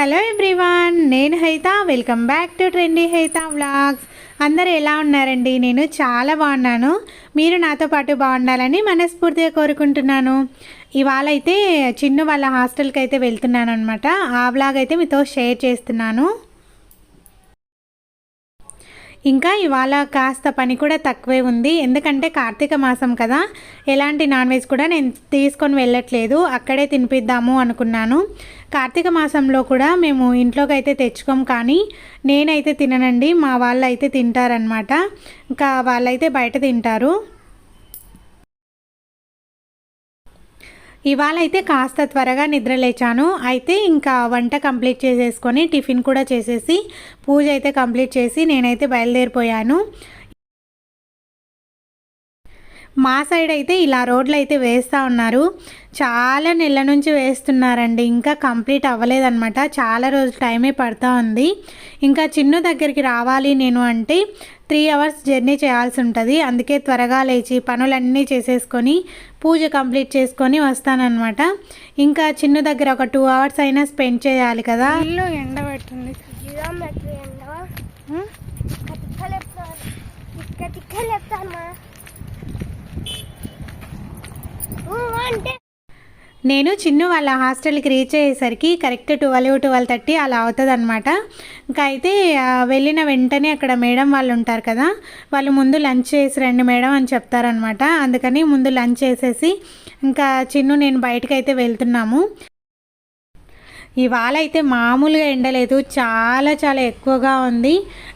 Hello everyone నేను Haitha. Welcome back to trendy Haitha vlogs. అందరూ ఎలా ఉన్నారండి? నేను చాలా బాగున్నాను. మీరు నాతో పాటు బాగుండాలని మనస్ఫూర్తిగా కోరుకుంటున్నాను. ఇవాళ అయితే చిన్ను వాళ్ళ హాస్టల్కి అయితే వెళ్తున్నాను అనమాట ఆ వ్లాగ్ అయితే మీతో షేర్ చేస్తున్నాను. ఇంకా ఇవాళ కాస్త పని కూడా తక్కువే ఉంది. ఎందుకంటే కార్తీక మాసం కదా. ఎలాంటి నాన్ వెజ్ కూడా నేను తీసుకొని వెళ్ళట్లేదు. అక్కడే తినిపిద్దాము అనుకున్నాను. కార్తీక మాసంలో కూడా మేము ఇంట్లోకి అయితే తెచ్చుకోం కానీ నేనైతే తిననండి. మా వాళ్ళు అయితే తింటారనమాట ఇంకా వాళ్ళైతే బయట తింటారు. ఇవాళ అయితే కాస్త త్వరగా నిద్ర లేచాను. అయితే ఇంకా వంట కంప్లీట్ చేసేసుకొని టిఫిన్ కూడా చేసేసి పూజ అయితే కంప్లీట్ చేసి నేనైతే బయలుదేరిపోయాను. మా సైడ్ అయితే ఇలా రోడ్లు అయితే వేస్తూ ఉన్నారు. చాలా నెలల నుంచి వేస్తున్నారండి. ఇంకా కంప్లీట్ అవ్వలేదన్నమాట. చాలా రోజులు టైమే పడుతూ ఉంది. ఇంకా చిన్ను దగ్గరికి రావాలి నేను అంటే త్రీ అవర్స్ జర్నీ చేయాల్సి ఉంటుంది. అందుకే త్వరగా లేచి పనులన్నీ చేసేసుకొని పూజ కంప్లీట్ చేసుకొని వస్తానన్నమాట. ఇంకా చిన్ను దగ్గర ఒక టూ అవర్స్ అయినా స్పెండ్ చేయాలి కదా. ఇల్లు ఎండ నేను చిన్ను వాళ్ళ హాస్టల్కి రీచ్ అయ్యేసరికి కరెక్ట్ ట్వెల్వ్ ట్వెల్వ్ థర్టీ అలా అవుతుంది అనమాట ఇంకా అయితే వెళ్ళిన వెంటనే అక్కడ మేడం వాళ్ళు ఉంటారు కదా వాళ్ళు ముందు లంచ్ చేసి రండి మేడం అని చెప్తారనమాట అందుకని ముందు లంచ్ చేసేసి ఇంకా చిన్ను నేను బయటకు అయితే వెళ్తున్నాము. ఇవాళ అయితే మామూలుగా ఎండలేదు చాలా చాలా ఎక్కువగా ఉంది.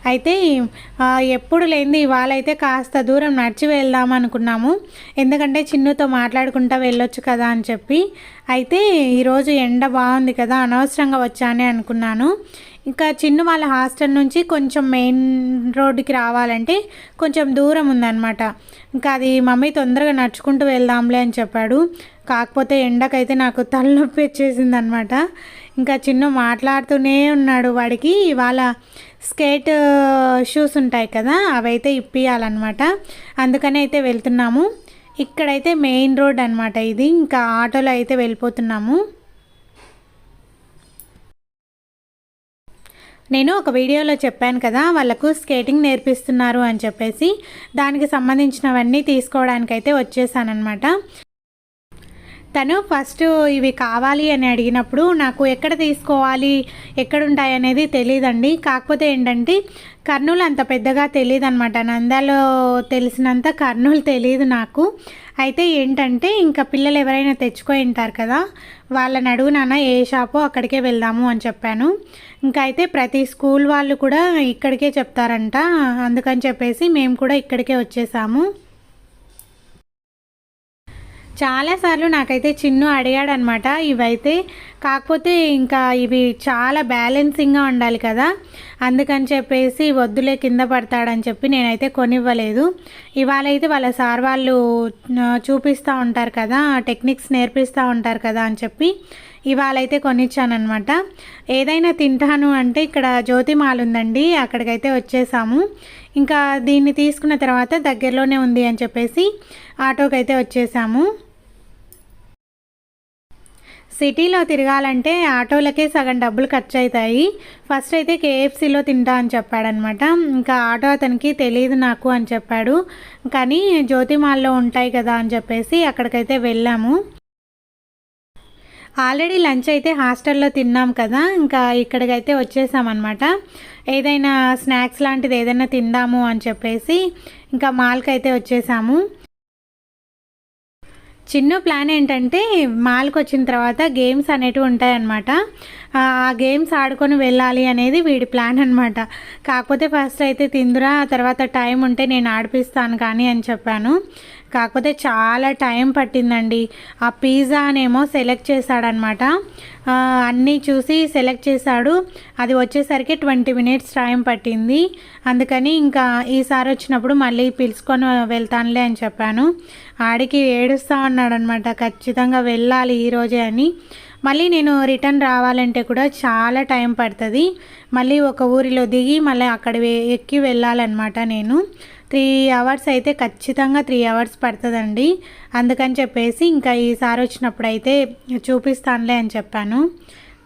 అయితే ఎప్పుడు లేనిది ఇవాళ అయితే కాస్త దూరం నడిచి వెళ్దాం అనుకున్నాము. ఎందుకంటే చిన్నుతో మాట్లాడుకుంటా వెళ్ళొచ్చు కదా అని చెప్పి. అయితే ఈరోజు ఎండ బాగుంది కదా అనవసరంగా వచ్చానే అనుకున్నాను. ఇంకా చిన్ను వాళ్ళ హాస్టల్ నుంచి కొంచెం మెయిన్ రోడ్డుకి రావాలంటే కొంచెం దూరం ఉందన్నమాట. ఇంకా అది మమ్మీ తొందరగా నడుచుకుంటూ వెళ్దాంలే అని చెప్పాడు. కాకపోతే ఎండకైతే నాకు తలనొప్పి వచ్చేసింది అనమాట ఇంకా చిన్ను మాట్లాడుతూనే ఉన్నాడు వాడికి. ఇవాళ స్కేట్ షూస్ ఉంటాయి కదా అవైతే ఇప్పియాలన్నమాట. అందుకని అయితే వెళ్తున్నాము. ఇక్కడైతే మెయిన్ రోడ్ అనమాట ఇది. ఇంకా ఆటోలో అయితే వెళ్ళిపోతున్నాము. నేను ఒక వీడియోలో చెప్పాను కదా వాళ్ళకు స్కేటింగ్ నేర్పిస్తున్నారు అని చెప్పేసి. దానికి సంబంధించినవన్నీ తీసుకోవడానికైతే వచ్చేసానమాట తను ఫస్ట్ ఇవి కావాలి అని అడిగినప్పుడు నాకు ఎక్కడ తీసుకోవాలి ఎక్కడ ఉంటాయి అనేది తెలియదండి కాకపోతే ఏంటంటే కర్నూలు అంత పెద్దగా తెలియదు అనమాట నంద్యాలో తెలిసినంత కర్నూలు తెలియదు నాకు. అయితే ఏంటంటే ఇంకా పిల్లలు ఎవరైనా తెచ్చుకొని ఉంటారు కదా వాళ్ళని అడుగు నాన్న ఏ షాపో అక్కడికే వెళ్దాము అని చెప్పాను. ఇంకా అయితే ప్రతి స్కూల్ వాళ్ళు కూడా ఇక్కడికే చెప్తారంట అందుకని చెప్పేసి మేము కూడా ఇక్కడికే వచ్చేసాము. చాలాసార్లు నాకైతే చిన్ను అడిగాడనమాట ఇవైతే కాకపోతే ఇంకా ఇవి చాలా బ్యాలెన్సింగ్గా ఉండాలి కదా అందుకని చెప్పేసి వద్దులే కింద పడతాడని చెప్పి నేనైతే కొనివ్వలేదు. ఇవాళ అయితే వాళ్ళ సార్ వాళ్ళు చూపిస్తూ ఉంటారు కదా టెక్నిక్స్ నేర్పిస్తూ ఉంటారు కదా అని చెప్పి ఇవాళ అయితే కొనిచ్చానమాట ఏదైనా తింటాను అంటే ఇక్కడ జ్యోతిమాల్ ఉందండి అక్కడికైతే వచ్చేసాము. ఇంకా దీన్ని తీసుకున్న తర్వాత దగ్గరలోనే ఉంది అని చెప్పేసి ఆటోకైతే వచ్చేసాము. సిటీలో తిరగాలంటే ఆటోలకే సగం డబ్బులు ఖర్చు అవుతాయి ఫస్ట్ అయితే కేఎఫ్సీలో తింటా అని చెప్పాడనమాట ఇంకా ఆటో అతనికి తెలియదు నాకు అని చెప్పాడు. కానీ జ్యోతిమాల్లో ఉంటాయి కదా అని చెప్పేసి అక్కడికైతే వెళ్ళాము. ఆల్రెడీ లంచ్ అయితే హాస్టల్లో తిన్నాం కదా ఇంకా ఇక్కడికైతే వచ్చేసామన్నమాట. ఏదైనా స్నాక్స్ లాంటిది ఏదైనా తిందాము అని చెప్పేసి ఇంకా మాల్కి అయితే వచ్చేసాము. చిన్న ప్లాన్ ఏంటంటే మాల్కి వచ్చిన తర్వాత గేమ్స్ అనేటివి ఉంటాయన్నమాట. ఆ గేమ్స్ ఆడుకొని వెళ్ళాలి అనేది వీడి ప్లాన్ అనమాట కాకపోతే ఫస్ట్ అయితే తిందురా తర్వాత టైం ఉంటే నేను ఆడిపిస్తాను కానీ అని చెప్పాను. కాకపోతే చాలా టైం పట్టిందండి. ఆ పిజ్జానేమో సెలెక్ట్ చేశాడనమాట అన్నీ చూసి సెలెక్ట్ చేశాడు. అది వచ్చేసరికి ట్వంటీ మినిట్స్ టైం పట్టింది. అందుకని ఇంకా ఈసారి వచ్చినప్పుడు మళ్ళీ పిలుచుకొని వెళ్తానులే అని చెప్పాను. ఆడికి ఏడుస్తూ ఉన్నాడనమాట ఖచ్చితంగా వెళ్ళాలి ఈరోజే అని. మళ్ళీ నేను రిటర్న్ రావాలంటే కూడా చాలా టైం పడుతుంది. మళ్ళీ ఒక ఊరిలో దిగి మళ్ళీ అక్కడ ఎక్కి వెళ్ళాలన్నమాట నేను. త్రీ అవర్స్ అయితే ఖచ్చితంగా త్రీ అవర్స్ పడుతుందండి. అందుకని చెప్పేసి ఇంకా ఈసారి వచ్చినప్పుడు అయితే చూపిస్తానులే అని చెప్పాను.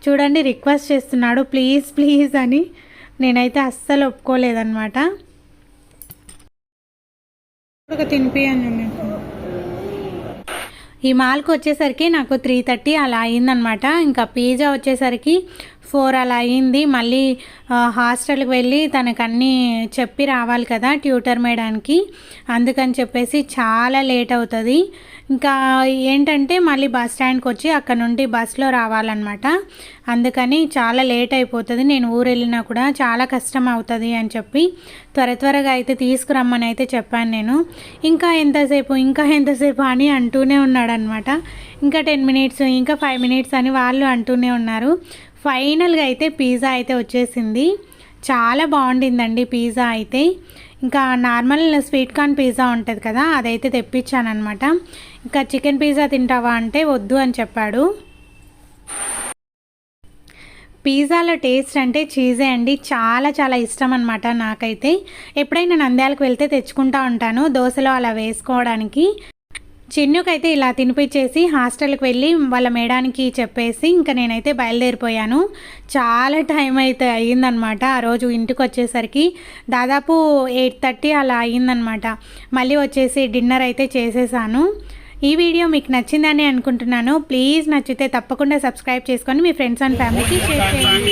చూడండి రిక్వెస్ట్ చేస్తున్నాడు. ప్లీజ్ ప్లీజ్ అని నేనైతే అస్సలు ఒప్పుకోలేదన్నమాట. ఒక తినిపియండి మీకు. ఈ మాల్కి వచ్చేసరికి నాకు త్రీ థర్టీ అలా అయిందనమాట ఇంకా పిజ్జా వచ్చేసరికి ఫోర్ అలా అయింది. మళ్ళీ హాస్టల్కి వెళ్ళి తనకు అన్నీ చెప్పి రావాలి కదా ట్యూటర్ మేడానికి అందుకని చెప్పేసి చాలా లేట్ అవుతుంది. ఇంకా ఏంటంటే మళ్ళీ బస్ స్టాండ్కి వచ్చి అక్కడ నుండి బస్లో రావాలన్నమాట. అందుకని చాలా లేట్ అయిపోతుంది. నేను ఊరు వెళ్ళినా కూడా చాలా కష్టం అవుతుంది అని చెప్పి త్వర త్వరగా అయితే తీసుకురమ్మని అయితే చెప్పాను నేను. ఇంకా ఎంతసేపు ఇంకా ఎంతసేపు అని అంటూనే ఉన్నాడనమాట ఇంకా టెన్ మినిట్స్ ఇంకా ఫైవ్ మినిట్స్ అని వాళ్ళు అంటూనే ఉన్నారు. ఫైనల్గా అయితే పిజ్జా అయితే వచ్చేసింది. చాలా బాగుండిందండి పిజ్జా అయితే. ఇంకా నార్మల్ స్వీట్ కార్న్ పిజ్జా ఉంటుంది కదా అదైతే తెప్పించానమాట ఇంకా చికెన్ పిజ్జా తింటావా అంటే వద్దు అని చెప్పాడు. పిజ్జాలో టేస్ట్ అంటే చీజే అండి. చాలా చాలా ఇష్టం అనమాట నాకైతే. ఎప్పుడైనా నంద్యాలకు వెళ్తే తెచ్చుకుంటా ఉంటాను దోశలో అలా వేసుకోవడానికి. చిన్నుకైతే ఇలా తినిపించేసి హాస్టల్కి వెళ్ళి వాళ్ళ మేడానికి చెప్పేసి ఇంకా నేనైతే బయలుదేరిపోయాను. చాలా టైం అయితే అయ్యిందనమాట ఆ రోజు ఇంటికి వచ్చేసరికి దాదాపు ఎయిట్ థర్టీ అలా అయ్యిందనమాట. మళ్ళీ వచ్చేసి డిన్నర్ అయితే చేసేసాను. ఈ వీడియో మీకు నచ్చిందని అనుకుంటున్నాను. ప్లీజ్ నచ్చితే తప్పకుండా సబ్స్క్రైబ్ చేసుకొని మీ ఫ్రెండ్స్ అండ్ ఫ్యామిలీకి షేర్ చేయండి.